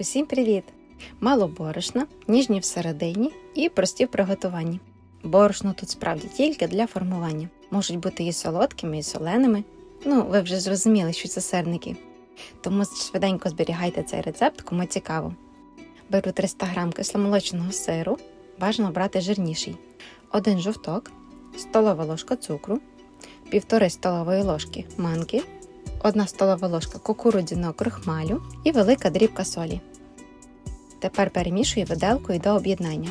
Усім привіт! Мало борошна, ніжні всередині і прості в приготуванні. Борошно тут справді тільки для формування. Можуть бути і солодкими, і соленими. Ну, ви вже зрозуміли, що це сирники. Тому швиденько зберігайте цей рецепт, кому цікаво. Беру 300 г кисломолочного сиру, бажано брати жирніший, один жовток, столова ложка цукру, півтори столової ложки манки, 1 столова ложка кукурудзяного крохмалю і велика дрібка солі. Тепер перемішую виделкою до об'єднання.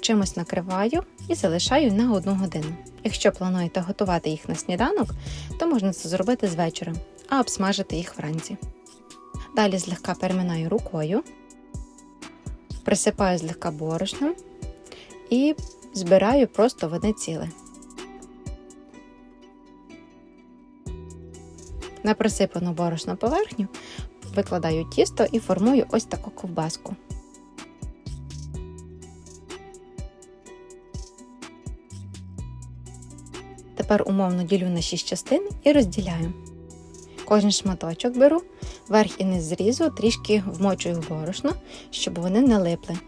Чимось накриваю і залишаю на 1 годину. Якщо плануєте готувати їх на сніданок, то можна це зробити з вечора, а обсмажити їх вранці. Далі злегка переминаю рукою, присипаю злегка борошном і збираю просто в ціле. На присипану борошно поверхню викладаю тісто і формую ось таку ковбаску. Тепер умовно ділю на 6 частин і розділяю. Кожен шматочок беру, верх і низ зрізу трішки вмочую в борошно, щоб вони не липли.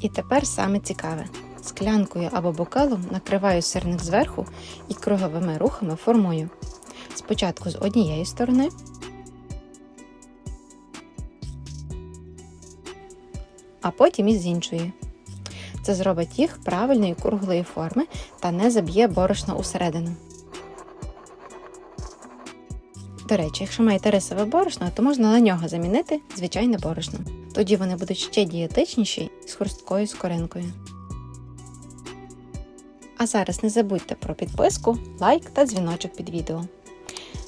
І тепер саме цікаве. Склянкою або бокалом накриваю сирник зверху і круговими рухами формую. Спочатку з однієї сторони, а потім і з іншої. Це зробить їх правильної круглої форми та не заб'є борошно усередину. До речі, якщо маєте рисове борошно, то можна на нього замінити звичайне борошно. Тоді вони будуть ще дієтичніші з хрусткою скоринкою. А зараз не забудьте про підписку, лайк та дзвіночок під відео.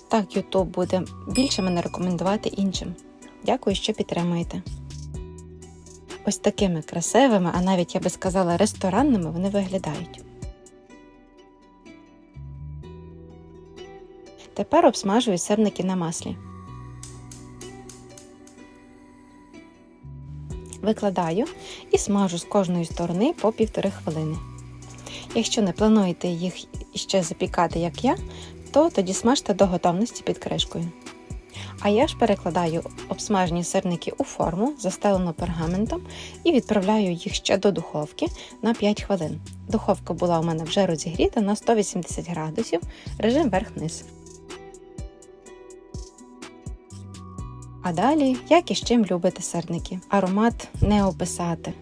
Так YouTube буде більше мене рекомендувати іншим. Дякую, що підтримуєте. Ось такими красивими, а навіть я би сказала, ресторанними вони виглядають. Тепер обсмажую сирники на маслі. Викладаю і смажу з кожної сторони по півтори хвилини. Якщо не плануєте їх ще запікати, як я, то тоді смажте до готовності під кришкою. А я ж перекладаю обсмажені сирники у форму, застелену пергаментом, і відправляю їх ще до духовки на 5 хвилин. Духовка була у мене вже розігріта на 180 градусів, режим верх-низ. А далі, як і з чим любите сирники. Аромат не описати.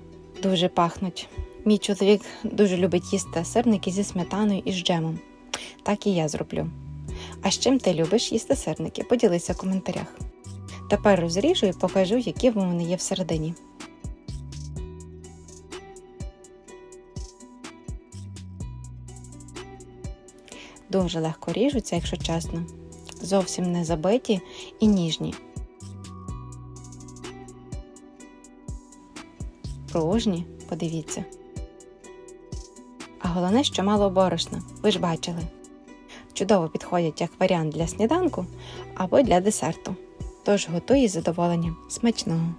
Дуже пахнуть. Мій чоловік дуже любить їсти сирники зі сметаною і з джемом. Так і я зроблю. А з чим ти любиш їсти сирники? Поділися в коментарях. Тепер розріжу і покажу, які вони є всередині. Дуже легко ріжуться, якщо чесно. Зовсім не забиті і ніжні. Пружні, подивіться. Головне, що мало борошна, ви ж бачили. Чудово підходять як варіант для сніданку або для десерту. Тож готуй із задоволенням. Смачного!